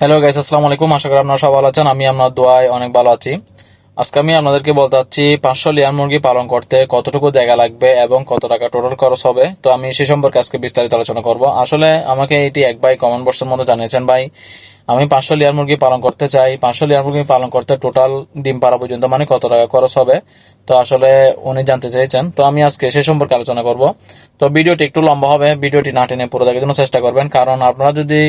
Hello guys আসসালামু আলাইকুম আশা করি আপনারা সব ভালো আছেন। আমি আপনার দোয়ায় অনেক ভালো আছি। আজকে আমি আপনাদেরকে বলতে চাচ্ছি, পাঁচশো লেয়ার মুরগি পালন করতে কতটুকু জায়গা লাগবে এবং কত টাকা টোটাল খরচ হবে? তো আমি সে সম্পর্কে আজকে বিস্তারিত আলোচনা করব। আসলে আমাকে এটি এক ভাই কমেন্ট বক্সের মধ্যে জানিয়েছেন, ভাই, আমি পাঁচশো লেয়ার মুরগি পালন করতে চাই। পাঁচশো লেয়ার মুরগি পালন করতে টোটাল ডিম পাড়া পর্যন্ত মানে কত টাকা খরচ হবে? তো আসলে উনি জানতে চেয়েছেন। তো আমি আজকে সে সম্পর্কে আলোচনা করব। তো ভিডিওটি একটু লম্বা হবে। ভিডিওটি না টেনে পুরো দেখার জন্য চেষ্টা করবেন। কারণ আপনারা যদি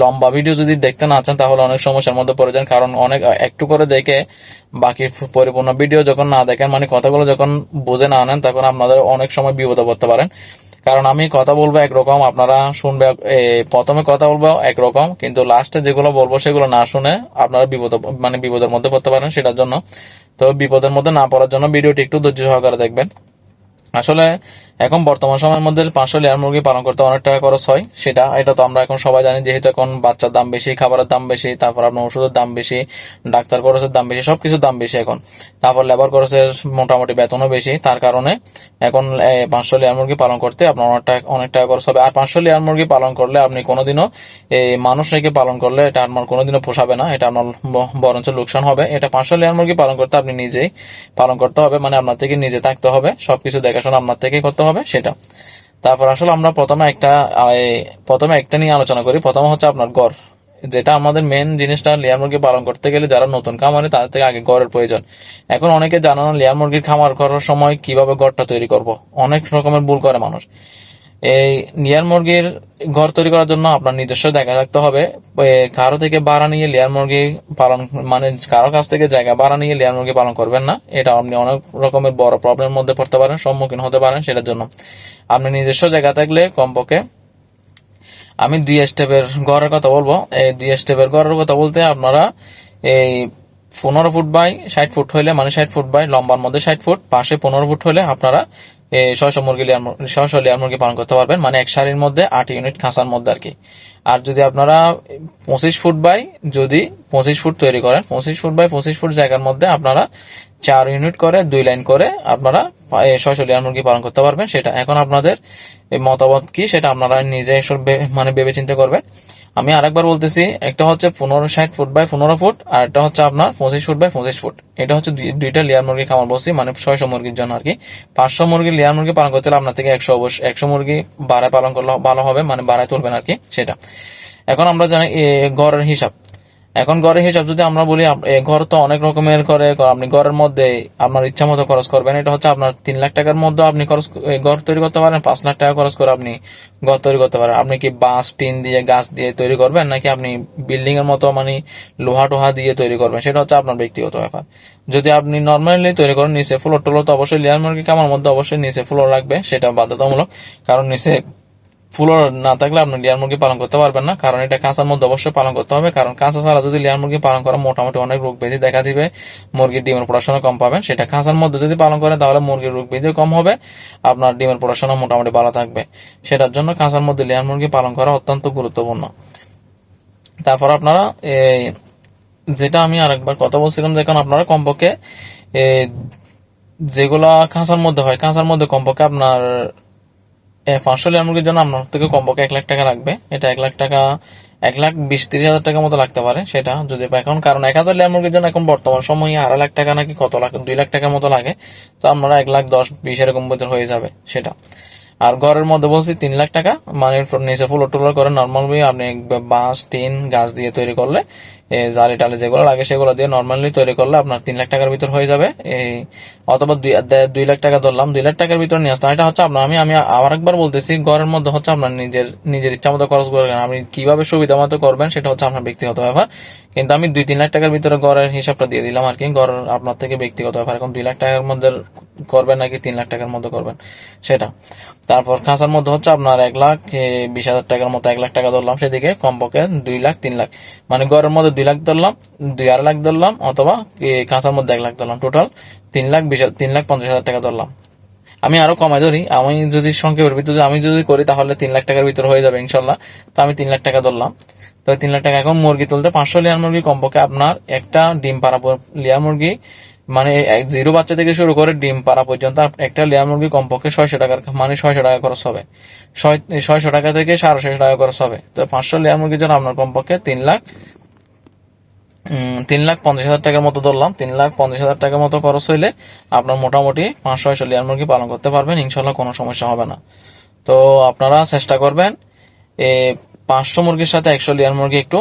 লম্বা ভিডিও যদি দেখতে না চান, তাহলে অনেক সমস্যার মধ্যে পড়ে যান। কারণ অনেক একটু করে দেখে বাকি পরিপূর্ণ ভিডিও যখন না দেখেন মানে কথাগুলো যখন বুঝে না আনেন, তখন আপনাদের অনেক সময় বিপদে পড়তে পারেন। কারণ আমি কথা বলব একরকম, আপনারা শুনবে প্রথমে কথা বলব একরকম, কিন্তু লাস্টে যেগুলো বলব সেগুলো না শুনে আপনারা বিপদ মানে বিপদের মধ্যে পড়তে পারেন সেটার জন্য। তো বিপদের মধ্যে না পড়ার জন্য ভিডিওটি একটু ধৈর্য সহকারে দেখবেন। আসলে এখন বর্তমান সময়ের মধ্যে পাঁচশো লেয়ার মুরগি পালন করতে অনেক টাকা খরচ হয়, সেটা, এটা তো আমরা এখন সবাই জানি, যেহেতু এখন বাচ্চার দাম বেশি, খাবারের দাম বেশি, তারপর আপনার ওষুধের দাম বেশি, ডাক্তার খরচের দাম বেশি, সবকিছুর দাম বেশি এখন। তারপর লেবার খরচের মোটামুটি বেতনও বেশি, তার কারণে এখন পাঁচশো লেয়ার মুরগি পালন করতে আপনার অনেক টাকা অনেক টাকা খরচ হবে। আর পাঁচশো লেয়ার মুরগি পালন করলে আপনি কোনোদিনও এই মানুষ রেখে পালন করলে এটা আপনার কোনোদিনও পোষাবে না, এটা আপনার বরঞ্চ লোকসান হবে। এটা পাঁচশো লেয়ার মুরগি পালন করতে আপনি নিজেই পালন করতে হবে মানে আপনার থেকে নিজে থাকতে হবে, সবকিছু দেখাশোনা আপনার থেকেই করতে হবে সেটা। তারপর আসলে আমরা প্রথমে একটা প্রথমে একটা নিয়ে আলোচনা করি। প্রথমে হচ্ছে আপনার গড়। যেটা আমাদের মেন জিনিসটা লেয়ার মুরগি পালন করতে গেলে যারা নতুন খামারে, তাদের থেকে আগে গড়ের প্রয়োজন। এখন অনেকে জানানো লেয়ার মুরগির খামার করার সময় কীভাবে গড়টা তৈরি করব। অনেক রকমের ভুল করে মানুষ। এই লেয়ার মুরগির ঘর তৈরি করার জন্য আপনার নিজস্ব জায়গা থাকতে হবে। কারও থেকে ভাড়া নিয়ে লেয়ার মুরগি পালন মানে কারও কাছ থেকে জায়গা ভাড়া নিয়ে লেয়ার মুরগি পালন করবেন না। এটা আপনি অনেক রকমের বড় প্রবলেমের মধ্যে পড়তে পারেন, সম্মুখীন হতে পারেন সেটার জন্য। আপনি নিজস্ব জায়গা থাকলে কমপক্ষে আমি দুই স্টেপের ঘরের কথা বলব। এই দুই স্টেপের ঘরের কথা বলতে আপনারা এই পনেরো ফুট বাই ষাট ফুট হইলে মানে ষাট ফুট বাই, লম্বার মধ্যে ষাট ফুট, পাশে পনেরো ফুট হলে আপনারা ছয়শো মুরগি ছয়শো লেয়ার মুরগি পালন করতে পারবেন। মানে এক সারির মধ্যে আট ইউনিট খাঁচার মধ্যে আর কি আর যদি আপনারা পঁচিশ ফুট বাই যদি পঁচিশ ফুট তৈরি করেন, পঁচিশ ফুট বাই পঁচিশ ফুট জায়গার মধ্যে আপনারা চার ইউনিট করে, দুই লাইন করে আপনারা ছয়শো লেয়ার মুরগি পালন করতে পারবেন। সেটা এখন আপনাদের মতামত কি সেটা আপনারা নিজে মানে ভেবে চিন্তা করবেন। আমি আরেকবার বলতেছি, একটা হচ্ছে পনেরো ষাট ফুট বাই পনেরো ফুট, আর একটা হচ্ছে আপনার পঁচিশ ফুট বাই পঁচিশ ফুট। এটা হচ্ছে দুই- দুইটা লেয়ার মুরগি খামার বসি মানে ছয়শো মুরগির জন্য আর কি পাঁচশো মুরগি লেয়ার মুরগি পালন করতে হলে আপনার থেকে একশো অবশ্য, একশো মুরগি বাড়ায় পালন করলে ভালো হবে মানে বাড়ায় তুলবেন আর কি সেটা। এখন আমরা জানি ঘরের হিসাব। এখন ঘরের হিসাব যদি আমরা বলি ঘর তো অনেক রকমের করে আপনি ঘরের মধ্যে আপনার ইচ্ছা মতো খরচ করবেন। এটা হচ্ছে আপনার তিন লাখ টাকার মধ্যে আপনি খরচ ঘর তৈরি করতে পারেন, পাঁচ লাখ টাকা খরচ করে আপনি ঘর তৈরি করতে পারেন। আপনি কি বাঁশ, টিন দিয়ে, গাছ দিয়ে তৈরি করবেন, নাকি আপনি বিল্ডিং এর মতো মানে লোহা টোহা দিয়ে তৈরি করবেন? সেটা হচ্ছে আপনার ব্যক্তিগত ব্যাপার। যদি আপনি নর্মালি তৈরি করেন, নিচে ফ্লোর টোলোর তো অবশ্যই লেয়ার মার্কেট কামার মধ্যে অবশ্যই নিচে ফ্লোর লাগবে, সেটা বাধ্যতামূলক। কারণ নিচে ফুলও না থাকলে আপনি লেয়ার মুরগি পালন করতে পারবেন না। কারণ এটা কাঁচার মধ্যে অবশ্যই পালন করতে হবে। কারণ কাঁচা ছাড়া যদি লেয়ার মুরগি পালন করা মোটামুটি অনেক রোগ ব্যাধি দেখা দিবে, মুরগির ডিমের প্রোডাকশনও কম পাবেন। সেটা কাঁচার মধ্যে যদি পালন করেন, তাহলে মুরগির রোগ ব্যাধিও কম হবে, আপনার ডিমের প্রোডাকশনও মোটামুটি ভালো থাকবে। সেটার জন্য কাঁচার মধ্যে লেয়ার মুরগি পালন করা অত্যন্ত গুরুত্বপূর্ণ। তারপর আপনারা এই যেটা আমি আরেকবার কথা বলছিলাম, যে এখন আপনারা কমপক্ষে যেগুলা কাঁচার মধ্যে হয়, কাঁচার মধ্যে কমপক্ষে আপনার পাঁচশো লেয়ার মুরগির জন্য আপনার থেকে কমপক্ষে এক লাখ টাকা লাগবে। এটা এক লাখ টাকা, এক লাখ বিশ তিরিশ হাজার টাকার মতো লাগতে পারে সেটা। যদি এখন কারণ এক হাজার লেয়ার মুরগির জন্য এখন বর্তমান সময়ে আড়াই লাখ টাকা নাকি কত লাখ, দুই লাখ টাকার মতো লাগে, তো আপনারা এক লাখ দশ বিশ এরকম ভিতর হয়ে যাবে সেটা। আর ঘরের মধ্যে বলছি তিন লাখ টাকা মানে নিচে ফুল টুলার করে নর্মালি আপনি বাঁশ, টিন, গাছ দিয়ে তৈরি করলে জালি টালি যেগুলো লাগে সেগুলো দিয়ে নর্মালি তৈরি করলে আপনার তিন লাখ টাকার ভিতর হয়ে যাবে। এই অথবা দুই লাখ টাকা ধরলাম, দুই লাখ টাকার ভিতর নিয়ে আসতাম এটা হচ্ছে আপনার, আমি আমি আবার একবার বলতেছি, ঘরের মধ্যে হচ্ছে আপনার নিজের নিজের ইচ্ছা মতো খরচ করবেন আপনি কীভাবে সুবিধা মতো করবেন সেটা হচ্ছে আপনার ব্যক্তিগত ব্যাপার। কিন্তু আমি দুই, তিন লাখ টাকার ভিতরে ঘরের হিসাবটা দিয়ে দিলাম আর কি ঘর আপনার থেকে ব্যক্তিগত ব্যাপার। এখন দুই লাখ টাকার মধ্যে করবেন নাকি তিন লাখ টাকার মধ্যে করবেন? সেটা। তারপর খাঁচার মধ্যে হচ্ছে আপনার এক লাখ বিশ হাজার টাকার মতো এক লাখ টাকা ধরলাম সেদিকে, কমপক্ষে দুই লাখ, তিন লাখ। মানে ঘরের মধ্যে দুই লাখ ধরলাম দুই আড়াই লাখ ধরলাম অথবা এ, খাঁচার মধ্যে এক লাখ ধরলাম। টোটাল তিন লাখ বিশ তিন লাখ পঞ্চাশ হাজার টাকা ধরলাম। আমি আরও কমাই ধরি আমি যদি সংক্ষেপের ভিতরে আমি যদি করি তাহলে তিন লাখ টাকার ভিতরে হয়ে যাবে ইনশাল্লাহ। তো আমি তিন লাখ টাকা ধরলাম। তো তিন লাখ টাকা এখন মুরগি তুলতে পাঁচশো লেয়ার মুরগি কমপক্ষে আপনার একটা ডিম পাড়া লেয়ার মুরগি মানে জিরো বাচ্চা থেকে শুরু করে ডিম পাড়া পর্যন্ত একটা লেয়ার মুরগি কমপক্ষে ছয়শো টাকার মানে ছয়শো টাকা খরচ হবে। ছয়- ছয়শো টাকা থেকে সাড়ে ছয়শো টাকা খরচ হবে। তো পাঁচশো লেয়ার মুরগির জন্য আপনার কমপক্ষে তিন লাখ তিন লাখ পঞ্চাশ হাজার টাকার মতো ধরলাম। তিন লাখ পঞ্চাশ হাজার টাকার মতো খরচ হইলে আপনার মোটামুটি পাঁচশো ছয়শো লেয়ার মুরগি পালন করতে পারবেন। ইনশাল্লাহ কোনো সমস্যা হবে না। তো আপনারা চেষ্টা করবেন পাঁচশো মুরগির সাথে একশো লেয়ার মুরগি একটু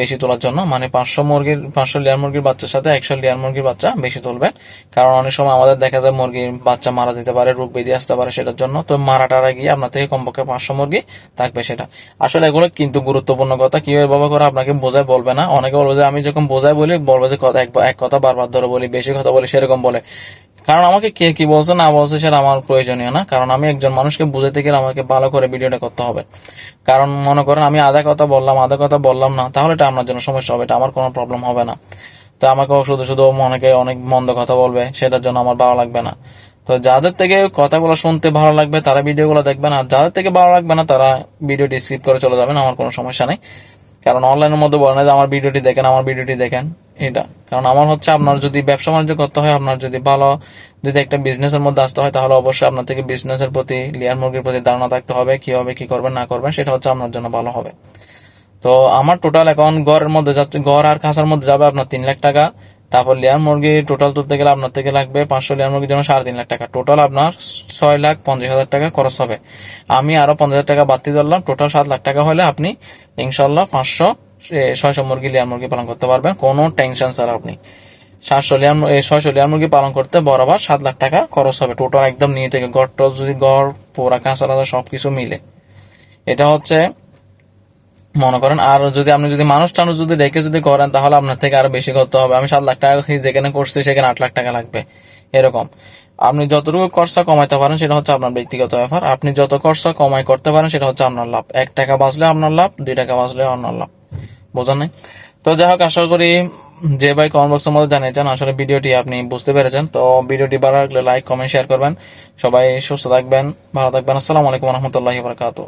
বেশি তোলার জন্য। মানে পাঁচশো মুরগির, পাঁচশো লেয়ার মুরগির বাচ্চার সাথে একশো লেয়ার মুরগির বাচ্চা বেশি তুলবেন। কারণ অনেক সময় আমাদের দেখা যায় মুরগির বাচ্চা মারা যেতে পারে, রোগ বেঁধে আসতে পারে সেটার জন্য। তো মারা টারা গিয়ে আপনার থেকে কমপক্ষে পাঁচশো মুরগি থাকবে সেটা। আসলে এগুলো কিন্তু গুরুত্বপূর্ণ কথা। কীভাবে বাবা করে আপনাকে বোঝায় বলবে না। অনেকে বলবে যে, আমি যখন বোঝায় বলি, বলবে যে, কথা এক এক কথা বারবার ধরে বলি, বেশি কথা বলি, সেরকম বলে। কারণ আমাকে কে কি বলছে, না বলছে সেটা আমার প্রয়োজনীয় না। কারণ আমি একজন মানুষকে বুঝাতে গেলে আমাকে ভালো করে ভিডিওটা করতে হবে। কারণ মনে করেন, আমি আধা কথা বললাম, আধা কথা বললাম না, তাহলে এটা আপনার জন্য সমস্যা হবে, এটা আমার কোনো প্রবলেম হবে না। তো আমাকে শুধু শুধু অনেকে অনেক মন্দ কথা বলবে, সেটার জন্য আমার ভালো লাগবে না। তো যাদের থেকে কথাগুলো শুনতে ভালো লাগবে, তারা ভিডিওগুলো দেখবেন, আর যাদের থেকে ভালো লাগবে না, তারা ভিডিওটি স্কিপ করে চলে যাবেন, আমার কোনো সমস্যা নেই। কারণ অনলাইনের মধ্যে বলে না যে আমার ভিডিওটি দেখেন, আমার ভিডিওটি দেখেন। এটা। কারণ আমার হচ্ছে আপনার যদি ব্যবসা বাণিজ্য করতে হয়, আপনার যদি ভালো যদি একটা বিজনেসের মধ্যে আসতে হয়, তাহলে অবশ্যই আপনার থেকে বিজনেসের প্রতি লিয়ার মুরগির প্রতি ধারণা থাকতে হবে, কি হবে, কি করবেন, না করবেন, সেটা হচ্ছে আপনার জন্য ভালো হবে। তো আমার টোটাল এখন গড়ের মধ্যে যাচ্ছে গড় আর খাসার মধ্যে যাবে আপনার তিন লাখ টাকা। তারপর লেয়ার মুরগি টোটাল তুলতে গেলে আপনার থেকে লাগবে পাঁচশো লেয়ার মুরগির জন্য সাড়ে তিন লাখ টাকা। টোটাল আপনার ছয় লাখ পঞ্চাশ হাজার টাকা খরচ হবে। আমি আরও পঞ্চাশ হাজার টাকা বাড়তি ধরলাম টোটাল সাত লাখ টাকা হলে আপনি ইনশাল্লাহ পাঁচশো ছয়শো মুরগি লেয়ার মুরগি পালন করতে পারবেন, কোনো টেনশন স্যার আপনি। সাতশো লেয়ার ছয়শো লেয়ার মুরগি পালন করতে বরাবর সাত লাখ টাকা খরচ হবে টোটাল একদম নিয়ে থেকে। গড় যদি গড়, পোড়া, কাঁচা, রাজা সবকিছু মিলে। এটা হচ্ছে মনে করেন, আর যদি আপনি যদি মানুষ টানুষ যদি রেখে যদি করেন, তাহলে আপনার থেকে আরও বেশি করতে হবে। আমি সাত লাখ টাকা যেখানে করছি, সেখানে আট লাখ টাকা লাগবে। এরকম। আপনি যতটুকু খরচা কমাইতে পারেন, সেটা হচ্ছে আপনার ব্যক্তিগত ব্যাপার। আপনি যত খরচা কমাই করতে পারেন, সেটা হচ্ছে আপনার লাভ। এক টাকা বাঁচলে আপনার লাভ, দুই টাকা বাঁচলে আপনার লাভ। বোঝা নাই? তো যাই হোক, আশা করি যে ভাই কমেন্ট বক্সের মধ্যে জানিয়েছেন, আসলে ভিডিওটি আপনি বুঝতে পেরেছেন। তো ভিডিওটি ভালো লাগলে লাইক কমেন্ট শেয়ার করবেন। সবাই সুস্থ থাকবেন, ভালো থাকবেন। আসসালামু আলাইকুম রহমতুল্লাহি বারকাতুহ।